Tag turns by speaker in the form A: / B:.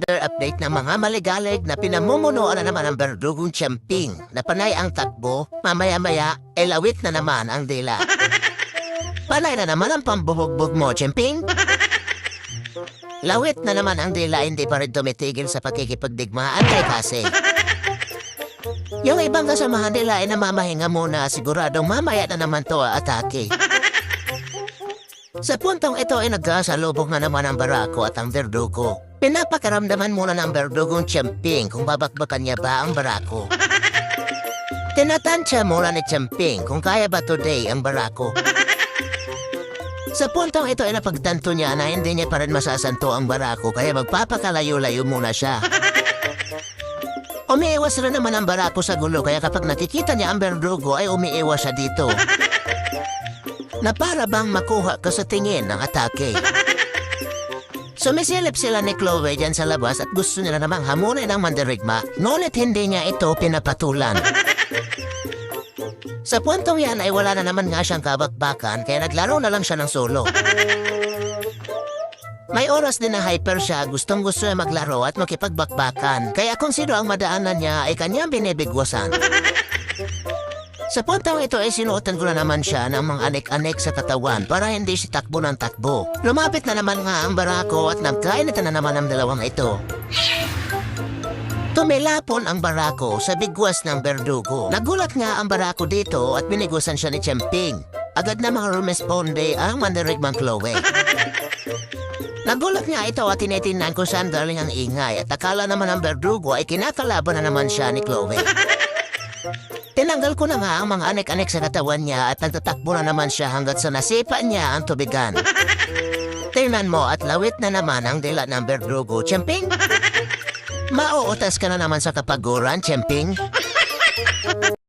A: Other update ng mga maligalig na pinamumunuan na naman ang berdugong Champing na panay ang takbo, mamaya-maya, elawit na naman ang dila. Panay na naman ang pambuhugbog mo, Champing. Lawit na naman ang dila, hindi pa rin tumitigil sa pagkikipagdigmaan kay Kasi. Yung ibang kasamahan nila ay namamahinga muna, siguradong mamaya na naman to atake. Sa puntong ito ay nagkasalubong na naman ang barako at ang verdugo. Pinapakaramdaman muna ng verdugong Champing kung babakbakan niya ba ang barako. Tinatansya muna ni Champing kung kaya ba today ang barako. Sa puntong ito ay napagtanto niya na hindi niya pa rin masasanto ang barako kaya magpapakalayo-layo muna siya. Umiiwas rin naman ang barako sa gulo kaya kapag nakikita niya ang berdugo ay umiiwas siya dito. na para bang makuha ka sa tingin ng atake. Sumisilip sila ni Chloe dyan sa labas at gusto nila namang hamunin ang mandirigma, ngunit hindi niya ito pinapatulan. Sa puntong yan ay wala na naman nga siyang kabakbakan kaya naglaro na lang siya ng solo. May oras din na hyper siya, gustong gusto niya maglaro at makipagbakbakan. Kaya kung sino ang madaanan niya ay kanyang binibigwasan. Sa puntong ito ay sinuotan ko na naman siya ng mga anek-anek sa katawan para hindi si takbo ng takbo. Lumapit na naman nga ang barako at nagkainitan na naman ang dalawang ito. Tumilapon ang barako sa bigwas ng berdugo. Nagulat nga ang barako dito at binigusan siya ni Champing. Agad na mga rumesponde ang mandirigmang Chloe. Nagulat nga ito at tinitingnan ko saan galing ang ingay at akala naman ng berdugo ay kinakalaban na naman siya ni Chloe. Tinanggal ko na nga ang mga anek-anek sa katawan niya at nagtatakbo na naman siya hanggat sa nasipa niya ang tubigan. Tingnan mo at lawit na naman ang dila ng berdugo, Champing. Mauutas ka na naman sa kapaguran, Champing.